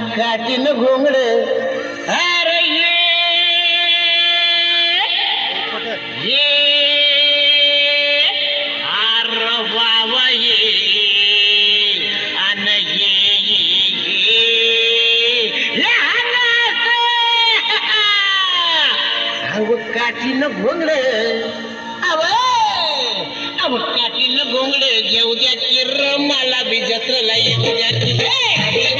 काटीन घोंगड. अरे ये. आर बाबा ये. अन ये सांगू काठीन घोंगड. अव. अव काठीन घोंगड. घेऊ द्या की मला बी जत्रला येऊ द्या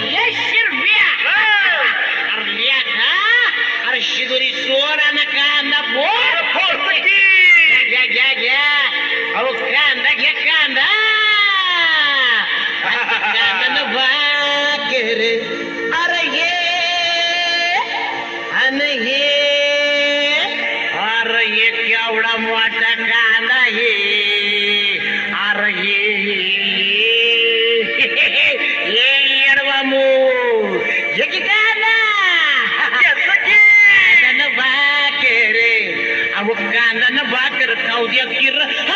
يذكر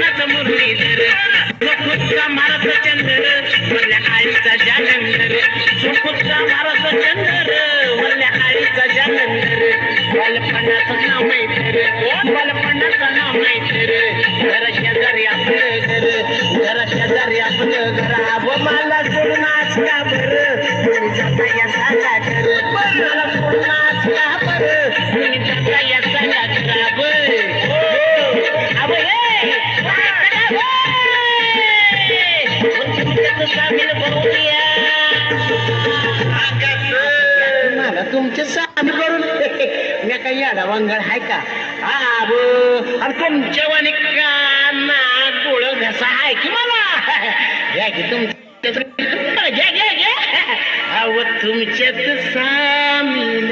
कृष्णाचा मुरलीधर मुकुटचा मारस चंदर वल्या आईचा जालंधर मुकुटचा मारस चंदर वल्या आईचा जालंधर बालपणाचं नाव मैत्र बालपणाचं नाव मैत्र घर शेजारी आपलं लवंगळ आहे का? आब अरे तुमच्या वाणी का नाक डोळ घसा आहे की मला? घ्या की तुमच्या घ्या घ्या घ्या. अव तुमच्यात सामील.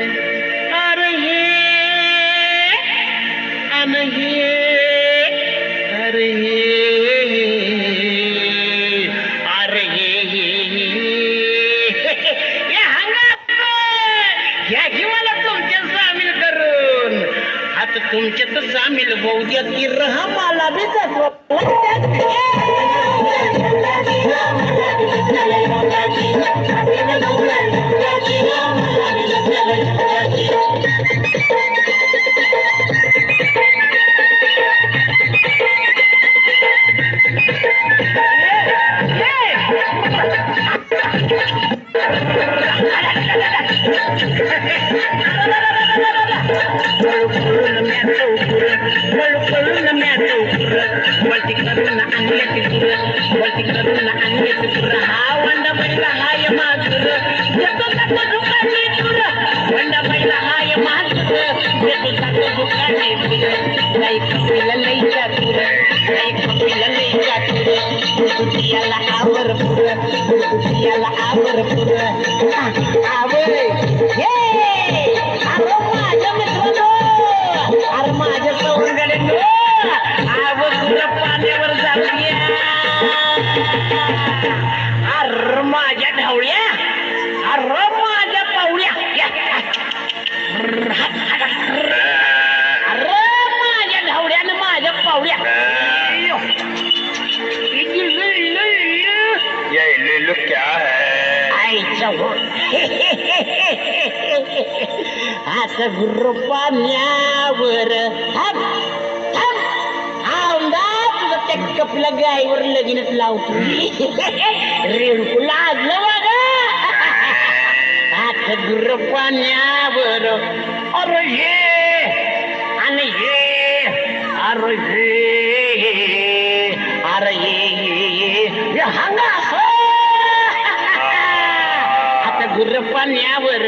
अरे हे अन हे आता तर सामील बौद्यात की रहा मला बी जातो आवरपूर आवरपूर सगुर पाण्यावर त्या गायवर लगीनच लावतो रेणकू लागलं बघा. हात गुर पाण्यावर अरे हे आणि हे अरे हे अरे हे हंगा असं आता गुर पाण्यावर